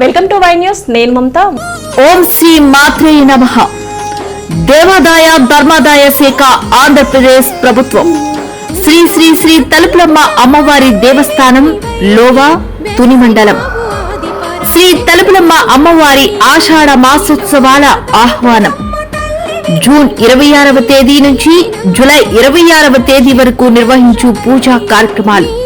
Welcome to Y news నేను మమత. ఓం శ్రీ మాత్రే నమ. దేవాదాయ ధర్మాదాయ శాఖ ఆంధ్రప్రదేశ్ ప్రభుత్వం. శ్రీ శ్రీ శ్రీ తలుపులమ్మ అమ్మవారి దేవస్థానం లోవా తుని మండలం. శ్రీ తలుపులమ్మ అమ్మవారి ఆషాఢ మాసోత్సవాల ఆహ్వానం. జూన్ ఇరవై ఆరవ తేదీ నుంచి జూలై ఇరవై ఆరవ తేదీ వరకు నిర్వహించు పూజా కార్యక్రమాలు.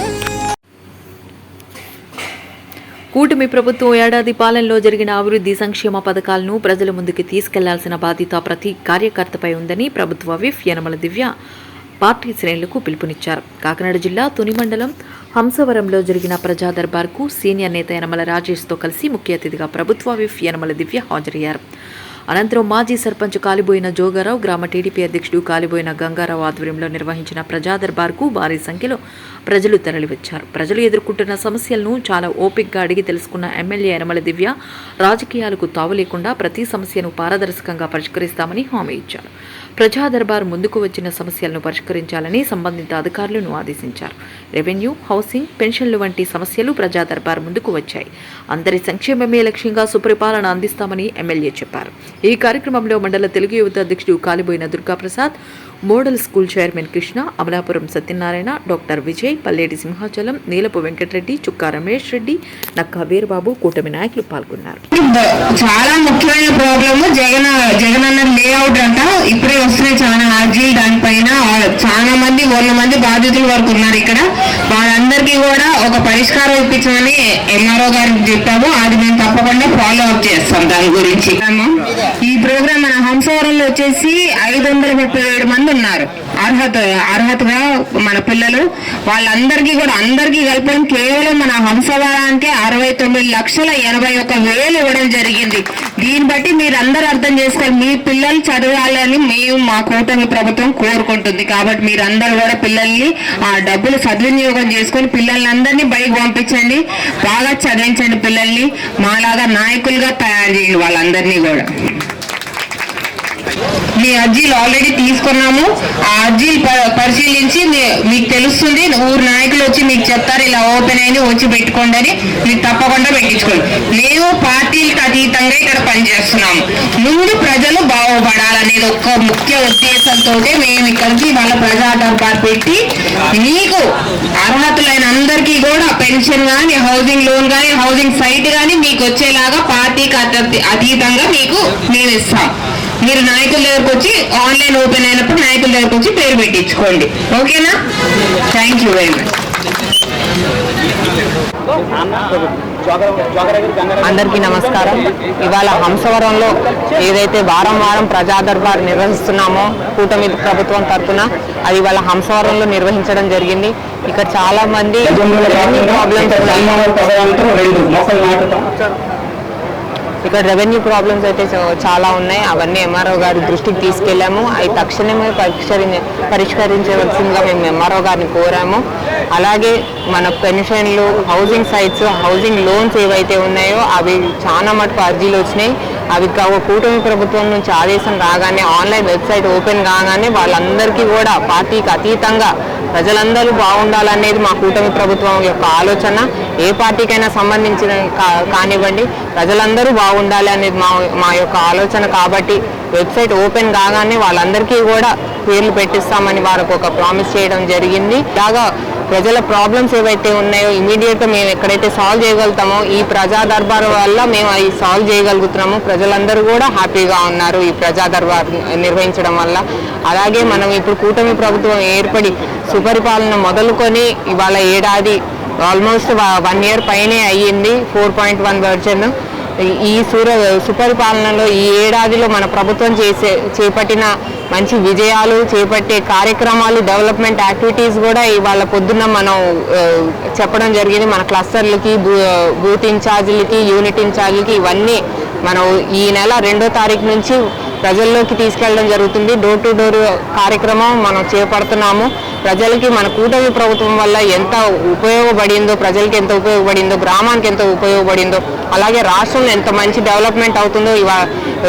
కూటమి ప్రభుత్వం ఏడాది పాలనలో జరిగిన అభివృద్ధి సంక్షేమ పథకాలను ప్రజల ముందుకు తీసుకెళ్ళాల్సిన బాధ్యత ప్రతి కార్యకర్తపై ఉందని ప్రభుత్వ విఫ్ యనమల దివ్య పార్టీ శ్రేణులకు పిలుపునిచ్చారు. కాకినాడ జిల్లా తుని మండలం హంసవరంలో జరిగిన ప్రజా దర్బార్కు సీనియర్ నేత యనమల రాజేష్తో కలిసి ముఖ్య అతిథిగా ప్రభుత్వ విఫ్ యనమల దివ్య హాజరయ్యారు. అనంతరం మాజీ సర్పంచ్ కాలిబోయిన జోగారావు గ్రామ టీడీపీ అధ్యక్షుడు కాలిబోయిన గంగారావు ఆధ్వర్యంలో నిర్వహించిన ప్రజాదర్బార్కు భారీ సంఖ్యలో ప్రజలు తరలివచ్చారు. ప్రజలు ఎదుర్కొంటున్న సమస్యలను చాలా ఓపిక్గా అడిగి తెలుసుకున్న ఎమ్మెల్యే యనమల దివ్య రాజకీయాలకు తావు లేకుండా ప్రతి సమస్యను పారదర్శకంగా పరిష్కరిస్తామని హామీ ఇచ్చారు. ప్రజా దర్బార్ ముందుకు వచ్చిన సమస్యలను పరిష్కరించాలని సంబంధిత అధికారులను ఆదేశించారు. రెవెన్యూ హౌసింగ్ పెన్షన్లు వంటి సమస్యలు ప్రజా దర్బార్ ముందుకు వచ్చాయి. అందరి సంక్షేమమే లక్ష్యంగా సుపరిపాలన అందిస్తామని ఎమ్మెల్యే చెప్పారు. ఈ కార్యక్రమంలో మండల తెలుగు యువత అధ్యక్షుడు Kaliboyina Durgaprasad model school chairman Krishna Amalapuram Satyanarayana doctor Vijay Palleti Simhachalam Neelapu Venkatareddy Chukka Ramesh Reddy Nakka Veerababu కూటమి నాయకులు పాల్గొన్నారు. చాలా ముఖ్యమైన ప్రాబ్లమ్ జగన్ జగన్ అన్న లేఅవుట్ అంట. ఇప్పుడే వస్తున్నాయి చాలా అర్జీలు దానిపైన. చాలా మంది వంద మంది బాధితులు వరకు ఉన్నారు ఇక్కడ. వాళ్ళందరికీ కూడా ఒక పరిష్కారం ఇప్పించమని ఎంఆర్ఓ గారికి చెప్పాము అది మేము తప్పకుండా ఫాలో అప్ చేస్తాం దాని గురించి. ఈ ప్రోగ్రామ్ మన హంసవరంలో వచ్చేసి ఐదు వందల ముప్పై ఏడు మంది ఉన్నారు. అర్హత అర్హతగా మన పిల్లలు వాళ్ళందరికీ కూడా అందరికీ కలపడం కేవలం మన హంసవరానికి అరవై తొమ్మిది లక్షల ఎనభై ఒక్క వేలు ఇవ్వడం జరిగింది. దీన్ని బట్టి మీరు అందరూ అర్థం చేసుకోవాలి. మీ పిల్లలు చదవాలని మేము మా కూటమి ప్రభుత్వం కోరుకుంటుంది. కాబట్టి మీరు అందరూ కూడా పిల్లల్ని ఆ డబ్బులు సద్వినియోగం చేసుకొని పిల్లల్ని అందరినీ బయటకు పంపించండి. బాగా చదివించండి పిల్లల్ని మాలాగా నాయకులుగా తయారు చేయండి వాళ్ళందరినీ కూడా. మీ అర్జీలు ఆల్రెడీ తీసుకున్నాము. ఆ అర్జీలు ప- పరిశీలించి మీ- మీకు తెలుస్తుంది. ఊరు నాయకులు వచ్చి మీకు చెప్తారు ఇలా ఓపెన్ అయింది వచ్చి పెట్టుకోండి అని మీరు తప్పకుండా పెట్టించుకోండి. మేము పార్టీలకు అతీతంగా ఇక్కడ పనిచేస్తున్నాము ముందు ప్రజలు బాగుపడాలనేది ఒక ముఖ్య ఉద్దేశంతో మేము ఇక్కడికి వాళ్ళ ప్రజా దర్బార్ పెట్టి మీకు అర్హతులైన అందరికీ కూడా పెన్షన్ కానీ హౌసింగ్ లోన్ కానీ హౌసింగ్ సైట్ కానీ మీకు వచ్చేలాగా పార్టీకి అతీతంగా మీకు మేము ఇస్తాం. మీరు నాయకుల దగ్గరకు వచ్చి ఆన్లైన్ ఓపెన్ అయినప్పుడు నాయకుల దగ్గరకు వచ్చి పేరు పెట్టించుకోండి. ఓకేనా? థ్యాంక్ యూ వెరీ మచ్ అందరికీ నమస్కారం. ఇవాళ హంసవరంలో ఏదైతే వారం వారం ప్రజా దర్బార్ నిర్వహిస్తున్నామో కూటమి ప్రభుత్వం తరఫున అది ఇవాళ హంసవరంలో నిర్వహించడం జరిగింది. ఇక్కడ చాలా మంది ప్రాబ్లమ్స్ ఇక్కడ రెవెన్యూ ప్రాబ్లమ్స్ అయితే చాలా ఉన్నాయి. అవన్నీ ఎంఆర్ఓ గారి దృష్టికి తీసుకెళ్ళాము. అవి తక్షణమే పరిష్కరి పరిష్కరించవలసిందిగా మేము ఎంఆర్ఓ గారిని కోరాము. అలాగే మన పెన్షన్లు హౌసింగ్ సైట్స్ హౌసింగ్ లోన్స్ ఏవైతే ఉన్నాయో అవి చాలా మటుకు అర్జీలు వచ్చినాయి. అవి కా- కూటమి ప్రభుత్వం నుంచి ఆదేశం రాగానే ఆన్లైన్ వెబ్సైట్ ఓపెన్ కాగానే వాళ్ళందరికీ కూడా పార్టీకి అతీతంగా ప్రజలందరూ బాగుండాలనేది మా కూటమి ప్రభుత్వం యొక్క ఆలోచన. ఏ పార్టీకైనా సంబంధించిన కా- కానివ్వండి ప్రజలందరూ బాగుండాలి అనేది మా మా యొక్క ఆలోచన. కాబట్టి వెబ్సైట్ ఓపెన్ కాగానే వాళ్ళందరికీ కూడా పేర్లు పెట్టిస్తామని వారికి ఒక ప్రామిస్ చేయడం జరిగింది. ఇలాగా ప్రజల ప్రాబ్లమ్స్ ఏవైతే ఉన్నాయో ఇమీడియట్గా మేము ఎక్కడైతే సాల్వ్ చేయగలుగుతామో ఈ ప్రజా దర్బార్ వల్ల మేము అవి సాల్వ్ చేయగలుగుతున్నాము. ప్రజలందరూ కూడా హ్యాపీగా ఉన్నారు ఈ ప్రజా దర్బార్ నిర్వహించడం వల్ల. అలాగే మనం ఇప్పుడు కూటమి ప్రభుత్వం ఏర్పడి సుపరిపాలన మొదలుకొని ఇవాళ ఏడాది ఆల్మోస్ట్ వన్ ఇయర్ పైనే అయ్యింది. ఫోర్ పాయింట్ వన్ వర్జన్ ఈ సూర సుపరిపాలనలో ఈ ఏడాదిలో మన ప్రభుత్వం చేసే చేపట్టిన మంచి విజయాలు చేపట్టే కార్యక్రమాలు డెవలప్మెంట్ యాక్టివిటీస్ కూడా ఇవాళ పొద్దున్న మనం చెప్పడం జరిగింది. మన క్లస్టర్లకి బూ బూత్ ఇన్ఛార్జీలకి యూనిట్ ఇన్ఛార్జీలకి ఇవన్నీ మనం ఈ నెల రెండో తారీఖు నుంచి ప్రజల్లోకి తీసుకెళ్ళడం జరుగుతుంది. డోర్ టు డోర్ కార్యక్రమం మనం చేపడుతున్నాము. ప్రజలకి మన కూటమి ప్రభుత్వం వల్ల ఎంత ఉపయోగపడిందో ప్రజలకి ఎంత ఉపయోగపడిందో గ్రామానికి ఎంత ఉపయోగపడిందో అలాగే రాష్ట్రంలో ఎంత మంచి డెవలప్మెంట్ అవుతుందో ఇవా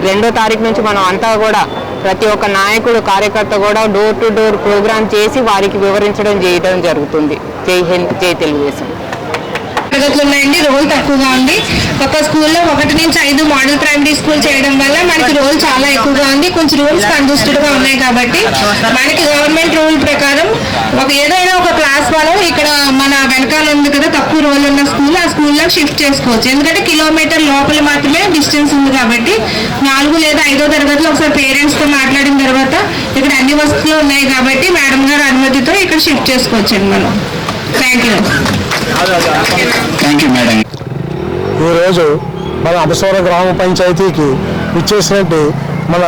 రెండో తారీఖు నుంచి మనం అంతా కూడా ప్రతి ఒక్క నాయకుడు కార్యకర్త కూడా డోర్ టు డోర్ ప్రోగ్రామ్ చేసి వారికి వివరించడం చేయడం జరుగుతుంది. జై హింద్ జై తెలుగుదేశం. తరగతులు ఉన్నాయండి రోల్ తక్కువగా ఉంది. ఒక స్కూల్లో ఒకటి నుంచి ఐదు మోడల్ ప్రైమరీ స్కూల్ చేయడం వల్ల మనకి రోల్ చాలా ఎక్కువగా ఉంది. కొంచెం రూల్స్ కంజెస్టెడ్గా ఉన్నాయి కాబట్టి మనకి గవర్నమెంట్ రూల్ ప్రకారం ఒక ఏదైనా ఒక క్లాస్ వాళ్ళు ఇక్కడ మన వెనకాల ఉంది కదా తక్కువ రోల్ ఉన్న స్కూల్ ఆ స్కూల్లో షిఫ్ట్ చేసుకోవచ్చు. ఎందుకంటే కిలోమీటర్ లోపల మాత్రమే డిస్టెన్స్ ఉంది కాబట్టి నాలుగు లేదా ఐదో తరగతిలో ఒకసారి పేరెంట్స్తో మాట్లాడిన తర్వాత ఇక్కడ అన్ని వసతులు ఉన్నాయి కాబట్టి మేడం గారు అనుమతితో ఇక్కడ షిఫ్ట్ చేసుకోవచ్చండి మనం. Thank you thank you madam ఈరోజు మన అబసవర గ్రామ పంచాయతీకి ఇచ్చేసినట్టు మన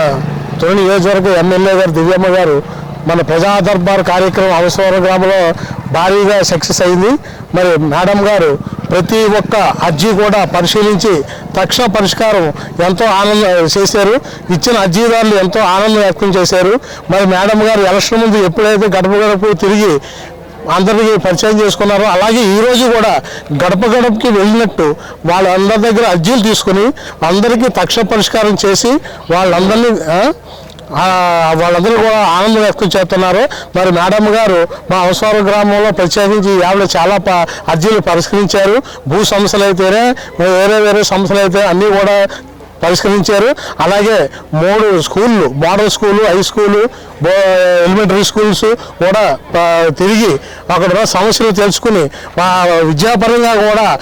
తొలి నియోజకవర్గ ఎమ్మెల్యే గారు దివ్యమ్మ గారు మన ప్రజా దర్బార్ కార్యక్రమం అవసర గ్రామంలో భారీగా సక్సెస్ అయింది. మరి మేడం గారు ప్రతి ఒక్క అర్జీ కూడా పరిశీలించి తక్షణ పరిష్కారం ఎంతో ఆనందం చేశారు. ఇచ్చిన అర్జీదారులు ఎంతో ఆనందం వ్యక్తం చేశారు. మరి మేడం గారు ఎలక్షన్ ముందు ఎప్పుడైతే గడప గడప తిరిగి అందరికీ పరిచయం చేసుకున్నారు. అలాగే ఈరోజు కూడా గడప గడపకి వెళ్ళినట్టు వాళ్ళందరి దగ్గర అర్జీలు తీసుకుని అందరికీ తక్షణ పరిష్కారం చేసి వాళ్ళందరినీ వాళ్ళందరూ కూడా ఆనందం వ్యక్తం చేస్తున్నారు. మరి మేడం గారు మా అవసర గ్రామంలో ప్రత్యేకించి ఆవిడ చాలా ప- అర్జీలు పరిష్కరించారు. భూ సమస్యలు అయితేనే వేరే వేరే సమస్యలు అయితే అన్నీ కూడా పరిష్కరించారు. అలాగే మూడు స్కూళ్ళు మోడల్ స్కూలు హై స్కూలు బో- ఎలిమెంటరీ స్కూల్స్ కూడా తిరిగి అక్కడ సమస్యలు తెలుసుకుని మా విద్యాపరంగా కూడా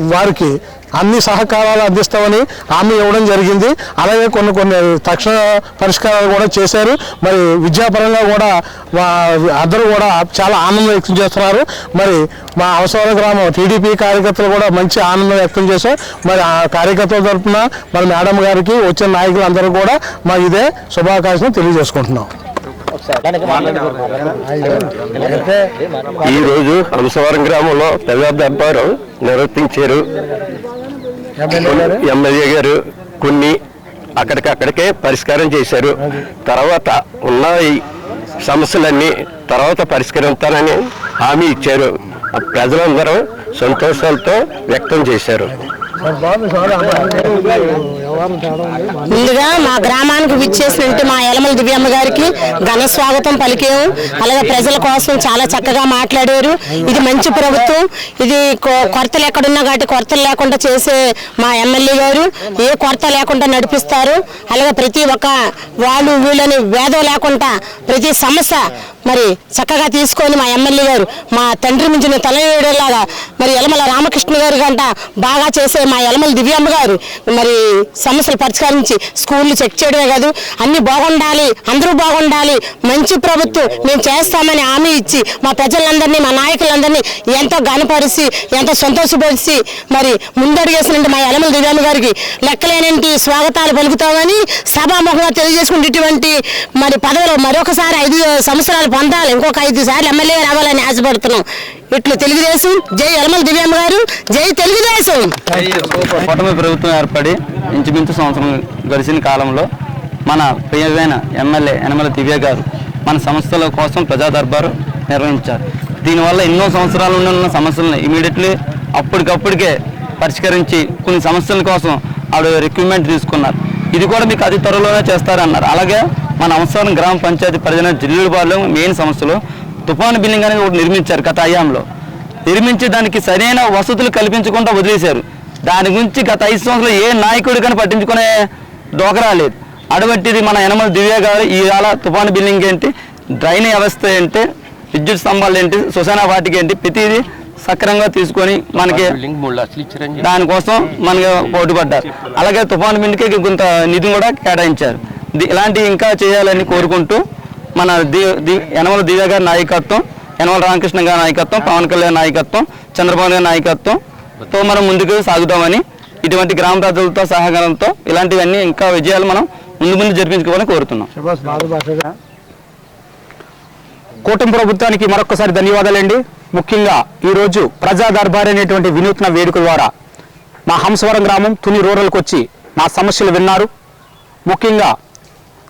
వారికి అన్ని సహకారాలు అందిస్తామని హామీ ఇవ్వడం జరిగింది. అలాగే కొన్ని కొన్ని తక్షణ పరిష్కారాలు కూడా చేశారు. మరి విద్యాపరంగా కూడా అందరూ కూడా చాలా ఆనందం వ్యక్తం చేస్తున్నారు. మరి మా అవసర గ్రామం టీడీపీ కార్యకర్తలు కూడా మంచి ఆనందం వ్యక్తం చేశారు. మరి ఆ కార్యకర్తల తరఫున మరి మేడం గారికి వచ్చిన నాయకులందరూ కూడా మా ఇదే శుభాకాంక్షలు తెలియజేసుకుంటున్నాం. ఈ రోజు హంసవరం గ్రామంలో ప్రజా దర్బారు నిర్వర్తించారు. ఎమ్మెల్యే గారు? కొన్ని అక్కడికక్కడికే పరిష్కారం చేశారు. తర్వాత ఉన్న ఈ సమస్యలన్నీ తర్వాత పరిష్కరిస్తానని హామీ ఇచ్చారు. ప్రజలందరూ సంతోషాలతో వ్యక్తం చేశారు. ముందుగా మా గ్రామానికి విచ్చేసినట్టు మా యలమల దివ్యమ్మ గారికి ఘన స్వాగతం పలికాము. అలాగే ప్రజల కోసం చాలా చక్కగా మాట్లాడారు. ఇది మంచి ప్రభుత్వం. ఇది కొ- కొరతలు ఎక్కడున్నా కాబట్టి కొరతలు లేకుండా చేసే మా ఎమ్మెల్యే గారు. ఏ కొరత లేకుండా నడిపిస్తారు. అలాగే ప్రతి ఒక్క వాళ్ళు వీళ్ళని భేదం లేకుండా ప్రతి సమస్య మరి చక్కగా తీసుకొని మా ఎమ్మెల్యే గారు మా తండ్రి మించిన తలలాగా మరి యలమల రామకృష్ణ గారు గంట బాగా చేసే మా యలమల దివ్యమ్మ గారు. మరి సమస్యలు పరిష్కరించి స్కూళ్ళు చెక్ చేయడమే కాదు అన్ని బాగుండాలి అందరూ బాగుండాలి మంచి ప్రభుత్వం మేము చేస్తామని హామీ ఇచ్చి మా ప్రజలందరినీ మా నాయకులందరినీ ఎంతో గనపరిచి ఎంతో సంతోషపరిచి మరి ముందడుగేసినట్టు మా యలమల దివ్యమ్మ గారికి లెక్కలేనంటి స్వాగతాలు పలుకుతామని సభాముఖంగా తెలియజేసుకుంటే ఇటువంటి మరి పదవులు మరొకసారి ఐదు సంవత్సరాలు పొందాలి ఇంకొక ఐదు సార్లు ఎమ్మెల్యే రావాలని ఆశపడుతున్నాం. ఇట్లు తెలుగుదేశం. జై యలమల దివ్యమ్మ గారు జై తెలుగుదేశం కూటమి ప్రభుత్వం ఏర్పడి ఇంచుమించు సంవత్సరం గడిచిన కాలంలో మన ప్రియమైన ఎమ్మెల్యే యనమల దివ్య గారు మన సంస్థల కోసం ప్రజా దర్బారు నిర్వహించారు. దీనివల్ల ఎన్నో సంవత్సరాల నుండి ఉన్న సమస్యలను ఇమీడియట్లీ అప్పటికప్పటికే పరిష్కరించి కొన్ని సమస్యల కోసం ఆవిడ రిక్రూట్మెంట్ తీసుకున్నారు. ఇది కూడా మీకు అతి త్వరలోనే చేస్తారన్నారు. అలాగే మన అవసరం గ్రామ పంచాయతీ పరిధిన జిల్లుబాలో మెయిన్ సంస్థలు తుఫాను బిల్డింగ్ అనేది ఒకటి నిర్మించారు గత అయాంలో నిర్మించి దానికి సరైన వసతులు కల్పించకుండా వదిలేశారు. దాని గురించి గత ఐదు సంవత్సరాలు ఏ నాయకుడు కానీ పట్టించుకునే డోకరా లేదు. అటువంటిది మన యనమల దివ్య గారు ఇవాళ తుఫాను బిల్డింగ్ ఏంటి డ్రైన్ వ్యవస్థ ఏంటి విద్యుత్ స్తంభాలు ఏంటి శ్మశాన వాటికి ఏంటి ప్రతిదీ సక్రమంగా తీసుకొని మనకి దానికోసం మనకి పోటీపడ్డారు. అలాగే తుఫాను బిండికి కొంత నిధి కూడా కేటాయించారు. ఇలాంటివి ఇంకా చేయాలని కోరుకుంటూ మన ది ది యనమల దివ్య గారి నాయకత్వం యనమల రామకృష్ణ గారి నాయకత్వం పవన్ కళ్యాణ్ నాయకత్వం చంద్రబాబు గారి నాయకత్వంతో మనం ముందుకు సాగుతామని ఇటువంటి గ్రామ ప్రజలతో సహకారంతో ఇలాంటివన్నీ ఇంకా విజయాలు మనం ముందు ముందు జరిపించుకోవాలని కోరుతున్నాం. కూటమి ప్రభుత్వానికి మరొకసారి ధన్యవాదాలండి. ముఖ్యంగా ఈరోజు ప్రజా దర్బార్ అనేటువంటి వినూత్న వేడుక ద్వారా మా హంసవరం గ్రామం తుని రూరల్కి వచ్చి మా సమస్యలు విన్నారు. ముఖ్యంగా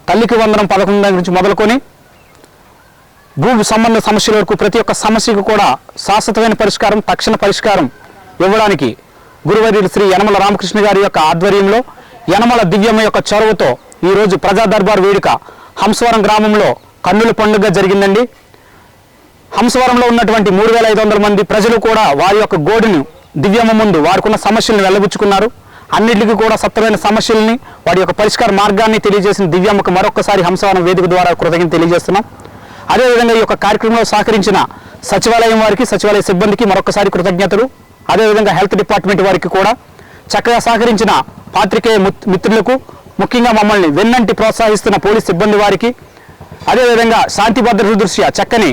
తల్లికి వందనం పథకం దగ్గర నుంచి మొదలుకొని భూ సంబంధ సమస్యల వరకు ప్రతి ఒక్క సమస్యకు కూడా శాశ్వతమైన పరిష్కారం తక్షణ పరిష్కారం ఇవ్వడానికి గురువర్యులు శ్రీ యనమల రామకృష్ణ గారి యొక్క ఆధ్వర్యంలో యనమల దివ్యమ్మ యొక్క చొరవతో ఈరోజు ప్రజా దర్బార్ వేడుక హంసవరం గ్రామంలో కన్నుల పండుగ జరిగిందండి. హంసవరంలో ఉన్నటువంటి మూడు వేల ఐదు వందల మంది ప్రజలు కూడా వారి యొక్క గోడును దివ్యమ్మ ముందు వారికున్న సమస్యలను వెళ్ళబుచ్చుకున్నారు అన్నింటికి కూడా సత్యమైన సమస్యల్ని వారి యొక్క పరిష్కార మార్గాన్ని తెలియజేసిన దివ్యమ్మకు మరొకసారి హంసవరం వేదిక ద్వారా కృతజ్ఞత తెలియజేస్తున్నాం. అదేవిధంగా ఈ యొక్క కార్యక్రమంలో సహకరించిన సచివాలయం వారికి సచివాలయ సిబ్బందికి మరొకసారి కృతజ్ఞతలు. అదేవిధంగా హెల్త్ డిపార్ట్మెంట్ వారికి కూడా చక్కగా సహకరించిన పాత్రికేయ మిత్రులకు ముఖ్యంగా మమ్మల్ని వెన్నంటి ప్రోత్సహిస్తున్న పోలీస్ సిబ్బంది వారికి అదేవిధంగా శాంతి భద్రతల దృష్ట్యా చక్కని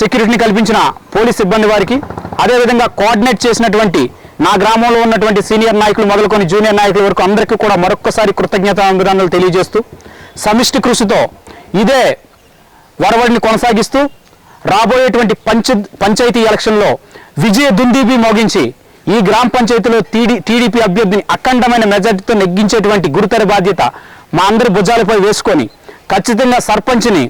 సెక్యూరిటీని కల్పించిన పోలీస్ సిబ్బంది వారికి అదేవిధంగా కోఆర్డినేట్ చేసినటువంటి నా గ్రామంలో ఉన్నటువంటి సీనియర్ నాయకులు మొదలుకొని జూనియర్ నాయకుల వరకు అందరికీ కూడా మరొక్కసారి కృతజ్ఞత అందనాలు తెలియజేస్తూ సమిష్టి కృషితో ఇదే వరవడిని కొనసాగిస్తూ రాబోయేటువంటి పంచ పంచాయతీ ఎలక్షన్లో విజయ దుందీబి మోగించి ఈ గ్రామ పంచాయతీలో టీడీ టీడీపీ అభ్యర్థిని అఖండమైన మెజార్టీతో నెగ్గించేటువంటి గురుతర బాధ్యత మా అందరి భుజాలపై వేసుకొని ఖచ్చితంగా సర్పంచ్ని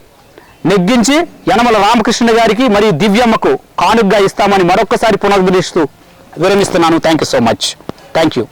నెగ్గించి యనమల రామకృష్ణ గారికి మరియు దివ్యమ్మకు కానుగ్గా ఇస్తామని మరొక్కసారి పునరుద్ధరిస్తూ విరమిస్తున్నాను. Thank you so much thank you